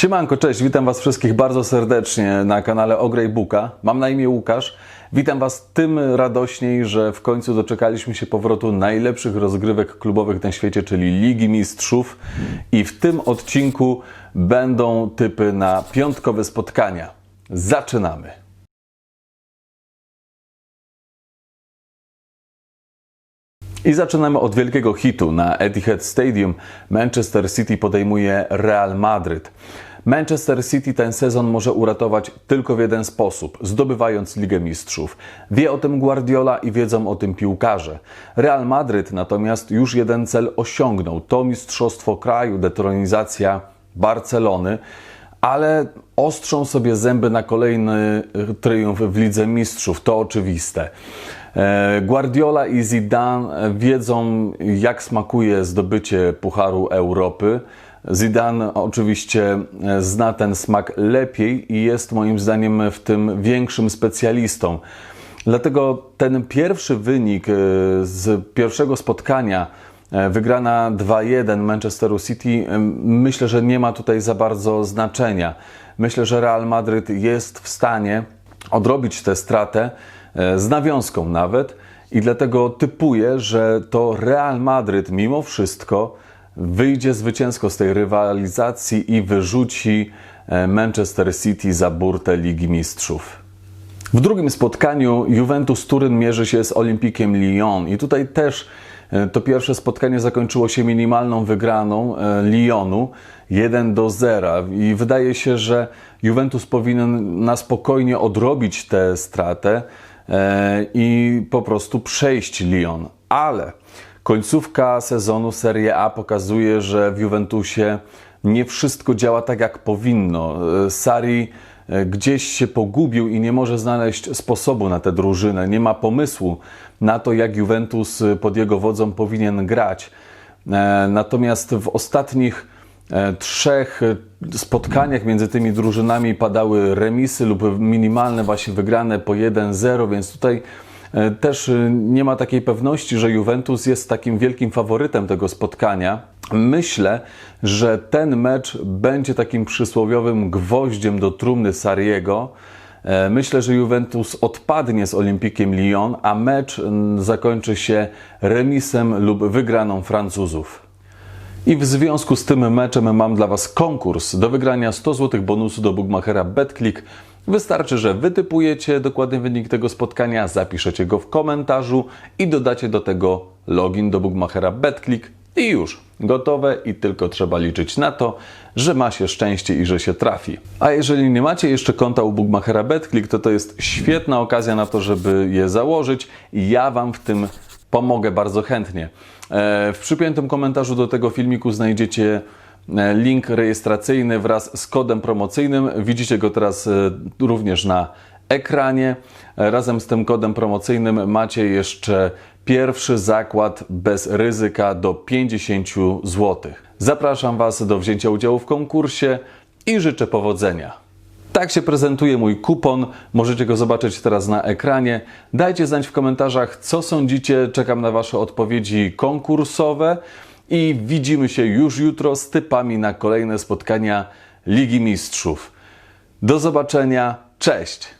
Siemanko, cześć, witam Was wszystkich bardzo serdecznie na kanale Ogrej Buka. Mam na imię Łukasz. Witam Was tym radośniej, że w końcu doczekaliśmy się powrotu najlepszych rozgrywek klubowych na świecie, czyli Ligi Mistrzów. I w tym odcinku będą typy na piątkowe spotkania. Zaczynamy! I zaczynamy od wielkiego hitu. Na Etihad Stadium Manchester City podejmuje Real Madryt. Manchester City ten sezon może uratować tylko w jeden sposób, zdobywając Ligę Mistrzów. Wie o tym Guardiola i wiedzą o tym piłkarze. Real Madryt natomiast już jeden cel osiągnął. To mistrzostwo kraju, detronizacja Barcelony ale ostrzą sobie zęby na kolejny triumf w Lidze Mistrzów, to oczywiste. E, Guardiola i Zidane wiedzą, jak smakuje zdobycie Pucharu Europy. Zidane oczywiście zna ten smak lepiej i jest moim zdaniem w tym większym specjalistą. Dlatego ten pierwszy wynik e, z pierwszego spotkania E, Wygrana 2-1 Manchesteru City, e, myślę, że nie ma tutaj za bardzo znaczenia. Myślę, że Real Madryt jest w stanie odrobić tę stratę e, z nawiązką nawet i dlatego typuję, że to Real Madryt mimo wszystko wyjdzie zwycięsko z tej rywalizacji i wyrzuci Manchester City za burtę Ligi Mistrzów. W drugim spotkaniu Juventus Turyn mierzy się z Olimpikiem Lyon i tutaj też E, to pierwsze spotkanie zakończyło się minimalną wygraną e, Lyonu 1 do 0 i wydaje się, że Juventus powinien na spokojnie odrobić tę stratę e, i po prostu przejść Lyon. Ale końcówka sezonu Serie A pokazuje, że w Juventusie nie wszystko działa tak jak powinno. Sari E, gdzieś się pogubił i nie może znaleźć sposobu na tę drużynę, nie ma pomysłu na to, jak Juventus e, pod jego wodzą powinien grać. E, natomiast w ostatnich trzech spotkaniach między tymi drużynami padały remisy lub minimalne właśnie wygrane po 1-0, więc tutaj też nie ma takiej pewności, że Juventus jest takim wielkim faworytem tego spotkania. Myślę, że ten mecz będzie takim przysłowiowym gwoździem do trumny Sariego. E, myślę, że Juventus odpadnie z Olimpikiem Lyon, a mecz zakończy się remisem lub wygraną Francuzów. I w związku z tym meczem mam dla Was konkurs do wygrania 100 zł bonusu do Bookmachera BetClick. Wystarczy, że wytypujecie dokładny wynik tego spotkania, zapiszecie go w komentarzu i dodacie do tego login do Bookmachera BetClick i już, gotowe i tylko trzeba liczyć na to, że ma się szczęście i że się trafi. A jeżeli nie macie jeszcze konta u Bookmachera BetClick, to to jest świetna okazja na to, żeby je założyć ja Wam w tym pomogę bardzo chętnie. E, w przypiętym komentarzu do tego filmiku znajdziecie e, link rejestracyjny wraz z kodem promocyjnym. Widzicie go teraz e, również na ekranie. Razem z tym kodem promocyjnym macie jeszcze pierwszy zakład bez ryzyka do 50 zł. Zapraszam Was do wzięcia udziału w konkursie i życzę powodzenia. Tak się prezentuje mój kupon. Możecie go zobaczyć teraz na ekranie. Dajcie znać w komentarzach, co sądzicie. Czekam na Wasze odpowiedzi konkursowe i widzimy się już jutro z typami na kolejne spotkania Ligi Mistrzów. Do zobaczenia. Cześć!